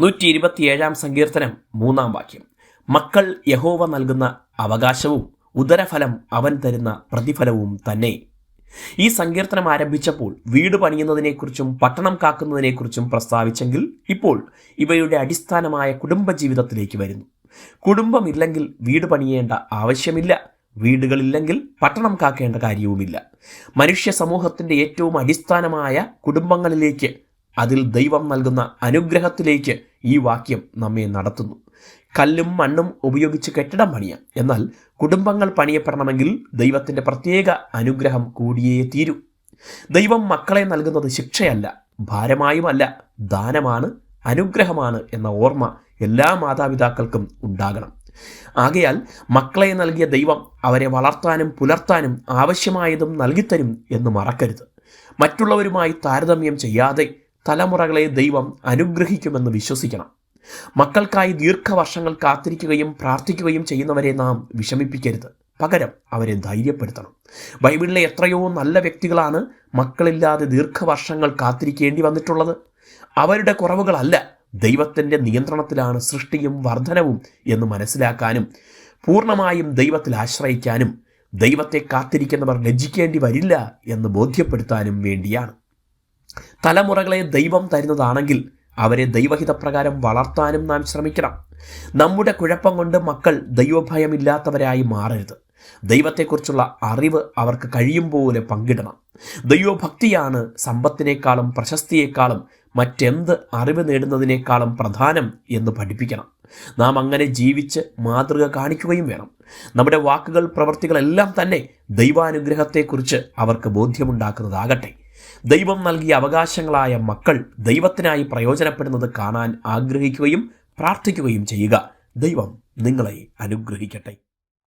നൂറ്റി ഇരുപത്തിയേഴാം സങ്കീർത്തനം മൂന്നാം വാക്യം. മക്കൾ യഹോവ നൽകുന്ന അവകാശവും ഉദരഫലം അവൻ തരുന്ന പ്രതിഫലവും തന്നെ. ഈ സങ്കീർത്തനം ആരംഭിച്ചപ്പോൾ വീട് പണിയുന്നതിനെക്കുറിച്ചും പട്ടണം കാക്കുന്നതിനെക്കുറിച്ചും പ്രസ്താവിച്ചെങ്കിൽ ഇപ്പോൾ ഇവയുടെ അടിസ്ഥാനമായ കുടുംബജീവിതത്തിലേക്ക് വരുന്നു. കുടുംബമില്ലെങ്കിൽ വീട് പണിയേണ്ട ആവശ്യമില്ല. വീടുകളില്ലെങ്കിൽ പട്ടണം കാക്കേണ്ട കാര്യവുമില്ല. മനുഷ്യ സമൂഹത്തിന്റെ ഏറ്റവും അടിസ്ഥാനമായ കുടുംബങ്ങളിലേക്ക് അതിൽ ദൈവം നൽകുന്ന അനുഗ്രഹത്തിലേക്ക് ഈ വാക്യം നമ്മെ നടത്തുന്നു. കല്ലും മണ്ണും ഉപയോഗിച്ച് കെട്ടിടം പണിയാം. എന്നാൽ കുടുംബങ്ങൾ പണിയപ്പെടണമെങ്കിൽ ദൈവത്തിന്റെ പ്രത്യേക അനുഗ്രഹം കൂടിയേ തീരൂ. ദൈവം മക്കളെ നൽകുന്നത് ശിക്ഷയല്ല ഭാരമായുമല്ല ദാനമാണ് അനുഗ്രഹമാണ് എന്ന ഓർമ്മ എല്ലാ മാതാപിതാക്കൾക്കും ഉണ്ടാകണം. ആകയാൽ മക്കളെ നൽകിയ ദൈവം അവരെ വളർത്താനും പുലർത്താനും ആവശ്യമായതും നൽകിത്തരും എന്ന് മറക്കരുത്. മറ്റുള്ളവരുമായി താരതമ്യം ചെയ്യാതെ തലമുറകളെ ദൈവം അനുഗ്രഹിക്കുമെന്ന് വിശ്വസിക്കണം. മക്കൾക്കായി ദീർഘവർഷങ്ങൾ കാത്തിരിക്കുകയും പ്രാർത്ഥിക്കുകയും ചെയ്യുന്നവരെ നാം വിഷമിപ്പിക്കരുത്. പകരം അവരെ ധൈര്യപ്പെടുത്തണം. ബൈബിളിലെ എത്രയോ നല്ല വ്യക്തികളാണ് മക്കളില്ലാതെ ദീർഘവർഷങ്ങൾ കാത്തിരിക്കേണ്ടി വന്നിട്ടുള്ളത്. അവരുടെ കുറവുകളല്ല ദൈവത്തിന്റെ നിയന്ത്രണത്തിലാണ് സൃഷ്ടിയും വർധനവും എന്ന് മനസ്സിലാക്കാനും പൂർണമായും ദൈവത്തിൽ ആശ്രയിക്കാനും ദൈവത്തെ കാത്തിരിക്കുന്നവർ ലജ്ജിക്കേണ്ടി വരില്ല എന്ന് ബോധ്യപ്പെടുത്താനും വേണ്ടിയാണ്. തലമുറകളെ ദൈവം തരുന്നതാണെങ്കിൽ അവരെ ദൈവഹിതപ്രകാരം വളർത്താനും നാം ശ്രമിക്കണം. നമ്മുടെ കുഴപ്പം കൊണ്ട് മക്കൾ ദൈവഭയമില്ലാത്തവരായി മാറരുത്. ദൈവത്തെക്കുറിച്ചുള്ള അറിവ് അവർക്ക് കഴിയും പോലെ പങ്കിടണം. ദൈവഭക്തിയാണ് സമ്പത്തിനേക്കാളും പ്രശസ്തിയേക്കാളും മറ്റെന്ത് അറിവ് നേടുന്നതിനേക്കാളും പ്രധാനം എന്ന് പഠിപ്പിക്കണം. നാം അങ്ങനെ ജീവിച്ച് മാതൃക കാണിക്കുകയും വേണം. നമ്മുടെ വാക്കുകൾ പ്രവൃത്തികളെല്ലാം തന്നെ ദൈവാനുഗ്രഹത്തെക്കുറിച്ച് അവർക്ക് ബോധ്യമുണ്ടാക്കുന്നതാകട്ടെ. ദൈവം നൽകിയ അവകാശങ്ങളായ മക്കൾ ദൈവത്തിനായി പ്രയോജനപ്പെടുന്നത് കാണാൻ ആഗ്രഹിക്കുകയും പ്രാർത്ഥിക്കുകയും ചെയ്യുക. ദൈവം നിങ്ങളെ അനുഗ്രഹിക്കട്ടെ.